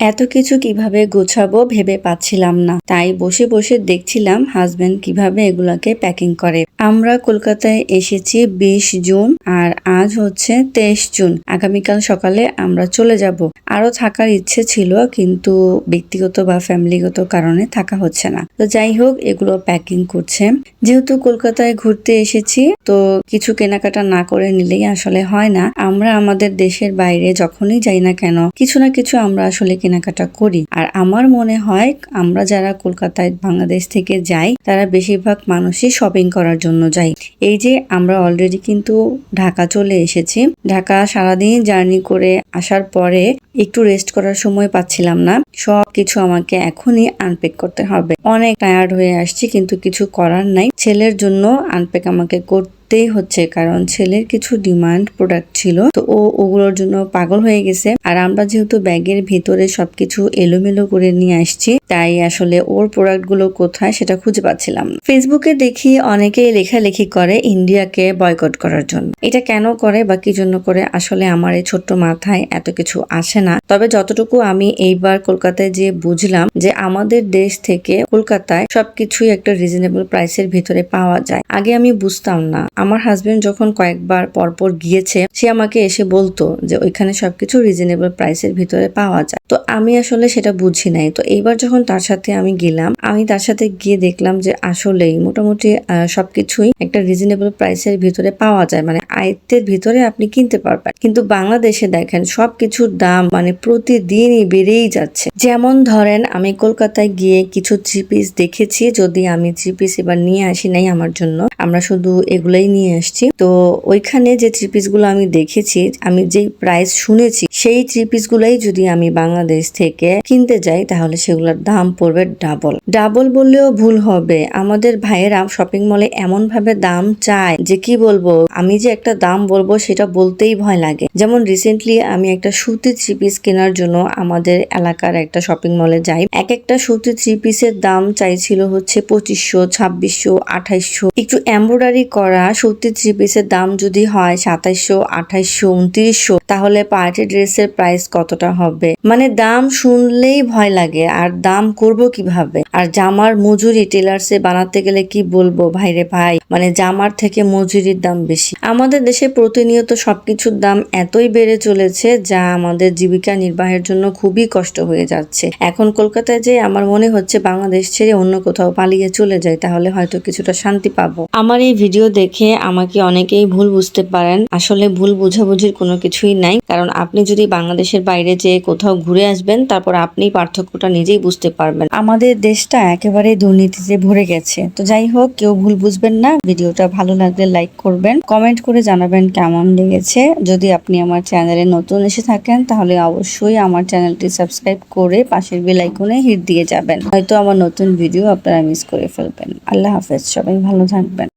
এত কিছু কীভাবে গোছাবো ভেবে পাচ্ছিলাম না। তাই বসে বসে দেখছিলাম হাজবেন্ড কীভাবে এগুলাকে প্যাকিং করে। আমরা কলকাতায় এসেছি বিশ জুন আর আজ হচ্ছে তেইশ জুন। আগামীকাল সকালে আমরা চলে যাব। আরও থাকার ইচ্ছে ছিল কিন্তু ব্যক্তিগত বা ফ্যামিলিগত কারণে থাকা হচ্ছে না। তো যাই হোক, এগুলো প্যাকিং করছে। যেহেতু কলকাতায় ঘুরতে এসেছি, তো কিছু কেনাকাটা না করে নিলেই আসলে হয় না। আমরা আমাদের দেশের বাইরে যখনই যাই না কেন, কিছু না কিছু আমরা আসলে কেনাকাটা করি। আর আমার মনে হয়, আমরা যারা কলকাতায় বাংলাদেশ থেকে যাই, তারা বেশিরভাগ মানুষই শপিং করার জন্য যাই। এই যে আমরা অলরেডি কিন্তু ঢাকা চলে এসেছি। ঢাকা সারাদিন জার্নি করে আসার পরে একটু রেস্ট করার সময় পাচ্ছিলাম না। সব কিছু আমাকে এখনই আনপ্যাক করতে হবে। অনেক টায়ার্ড হয়ে আসছি কিন্তু কিছু করার নাই। ছেলের জন্য আনপ্যাক আমাকে করতেই হচ্ছে কারণ ছেলের কিছু ডিমান্ড প্রোডাক্ট ছিল। তো ও ওগুলোর জন্য পাগল হয়ে গেছে। আর আমরা যেহেতু ব্যাগের ভেতরে সবকিছু এলোমেলো করে নিয়ে আসছি তাই আসলে ওর প্রোডাক্টগুলো কোথায় সেটা খুঁজে পাচ্ছিলাম ফেসবুকে দেখি অনেকেই লেখালেখি করে ইন্ডিয়াকে বয়কট করার জন্য। এটা কেন করে বা কি জন্য করে আসলে আমার এই ছোট্ট মাথায় এত কিছু আসে না। তবে যতটুকু আমি এইবার কলকাতায় যে বুঝলাম যে আমাদের দেশ থেকে কলকাতায় সবকিছুই একটা রিজনেবল প্রাইসের ভিতরে পাওয়া যায়। আগে আমি বুঝতাম না। আমার হাজবেন্ড যখন কয়েকবার পরপর গিয়েছে, সে আমাকে এসে বলতো যে ওইখানে সবকিছু রিজনেবল প্রাইসের ভিতরে পাওয়া যায়। তো আমি আসলে সেটা বুঝি নাই। তো এইবার যখন তার সাথে আমি গেলাম। আমি তার সাথে গিয়ে দেখলাম যে আসলেই মোটামুটি সবকিছুই একটা রিজনেবল প্রাইসের ভিতরে পাওয়া যায়। মানে আয়ত্তের ভিতরে আপনি কিনতে পারবেন। কিন্তু বাংলাদেশে দেখেন, সবকিছুর দাম মানে প্রতিদিনই বেড়েই যাচ্ছে। যেমন ধরেন, আমি কলকাতায় গিয়ে কিছু থ্রি পিস দেখেছি। যদি আমি থ্রি পিস এবার নিয়ে আসি নাই আমার জন্য, আমরা শুধু এগুলাই নিয়ে আসছি। তো ওইখানে যে থ্রি পিসগুলো আমি দেখেছি, আমি যেই প্রাইস শুনেছি, সেই থ্রি পিস গুলাই যদি আমি বাংলাদেশ থেকে কিনতে যাই, তাহলে সেগুলোর দাম পড়বে ডাবল ডাবল বললেও ভুল হবে। আমাদের ভাইয়েরা শপিং মলে এমন ভাবে দাম চায় যে কি বলব? আমি যে একটা দাম বলব সেটা বলতেই ভয় লাগে। যেমন রিসেন্টলি আমি একটা সুতি থ্রি পিস কেনার জন্য আমাদের এলাকার একটা শপিং মলে যাই। এক একটা সুতি থ্রি পিসের দাম চাইছিল হচ্ছে পঁচিশশো, ছাব্বিশশো, আঠাইশশো। একটু এমব্রয়ডারি করা সুতি থ্রি পিসের দাম যদি হয় সাতাইশশো, আঠাইশশো, উনত্রিশশো, তাহলে পার্টি ড্রেসের প্রাইস কতটা হবে? মানে দাম শুনলেই ভয় লাগে। আর দাম করব কীভাবে? আর জামার মজুরি টেলার্সে বানাতে গেলে কি বলব ভাইরে ভাই? মানে জামার থেকে মজুরির দাম বেশি। আমাদের দেশে প্রতিনিয়ত সবকিছুর দাম এতই বেড়ে চলেছে যা আমাদের জীবিকা নির্বাহের জন্য খুবই কষ্ট হয়ে যাচ্ছে। এখন কলকাতায় যে আমার মনে হচ্ছে বাংলাদেশ ছেড়ে অন্য কোথাও পালিয়ে চলে যায় তাহলে হয়তো কিছুটা শান্তি পাবো। আমার এই ভিডিও দেখে আমাকে অনেকেই ভুল বুঝতে পারেন। আসলে ভুল বোঝাবুঝির কোনো কিছুই নাই। কারণ আপনি যদি বাংলাদেশের বাইরে যেয়ে কোথাও ঘুরে আসবেন, তারপর আপনি পার্থক্যটা নিজেই বুঝতে পারবেন আমাদের দেশটা একেবারে দুর্নীতিতে ভরে গেছে। তো যাই হোক, কেউ ভুল বুঝবেন না। ভিডিওটা ভালো লাগলে লাইক করবেন। কমেন্ট করে জানাবেন কেমন লেগেছে। যদি আপনি আমার চ্যানেলে নতুন এসে থাকেন, তাহলে অবশ্যই আমার চ্যানেলটি সাবস্ক্রাইব করে পাশের বেল আইকনে হিট দিয়ে যাবেন। হয়তো আমার নতুন ভিডিও আপনারা মিস করে ফেলবেন। আল্লাহ হাফেজ। সবাই ভালো থাকবেন।